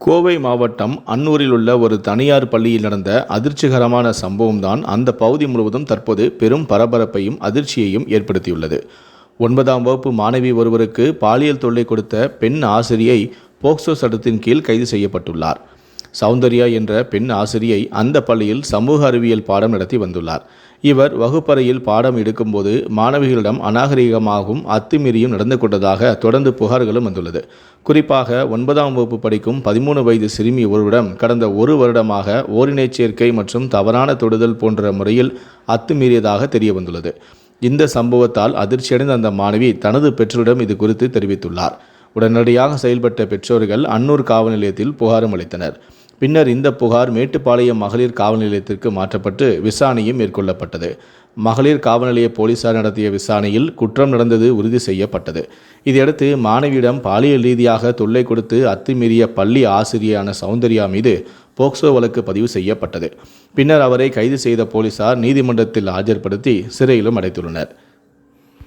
கோவை மாவட்டம் அன்னூரில் உள்ள ஒரு தனியார் பள்ளியில் நடந்த அதிர்ச்சிகரமான சம்பவம்தான் அந்த பகுதி முழுவதும் தற்போது பெரும் பரபரப்பையும் அதிர்ச்சியையும் ஏற்படுத்தியுள்ளது. ஒன்பதாம் வகுப்பு மாணவி ஒருவருக்கு பாலியல் தொல்லை கொடுத்த பெண் ஆசிரியை போக்சோ சட்டத்தின் கீழ் கைது செய்யப்பட்டுள்ளார். சௌந்தர்யா என்ற பெண் ஆசிரியை அந்த பள்ளியில் சமூக அறிவியல் பாடம் நடத்தி வந்துள்ளார். இவர் வகுப்பறையில் பாடம் எடுக்கும்போது மாணவிகளிடம் அநாகரிகமாகவும் அத்துமீறியும் நடந்து கொண்டதாக தொடர்ந்து புகார்களும் வந்துள்ளது. குறிப்பாக ஒன்பதாம் வகுப்பு படிக்கும் பதிமூணு வயது சிறுமி ஒருவரிடம் கடந்த ஒரு வருடமாக ஓரினைச் சேர்க்கை மற்றும் தவறான தொடுதல் போன்ற முறையில் அத்துமீறியதாக தெரிய வந்துள்ளது இந்த சம்பவத்தால் அதிர்ச்சியடைந்த அந்த மாணவி தனது பெற்றோரிடம் இது குறித்து தெரிவித்துள்ளார். உடனடியாக செயல்பட்ட பெற்றோர்கள் அன்னூர் காவல் நிலையத்தில் புகாரும் அளித்தனர். பின்னர் இந்த புகார் மேட்டுப்பாளையம் மகளிர் காவல் நிலையத்திற்கு மாற்றப்பட்டு விசாரணையும் மேற்கொள்ளப்பட்டது. மகளிர் காவல் நிலைய போலீசார் நடத்திய விசாரணையில் குற்றம் நடந்தது உறுதி செய்யப்பட்டது. இதையடுத்து மாணவியிடம் பாலியல் ரீதியாக தொல்லை கொடுத்து அத்துமீறிய பள்ளி ஆசிரியரான சௌந்தர்யா மீது போக்சோ வழக்கு பதிவு செய்யப்பட்டது. பின்னர் அவரை கைது செய்த போலீசார் நீதிமன்றத்தில் ஆஜர்படுத்தி சிறையிலும் அடைத்துள்ளனர்.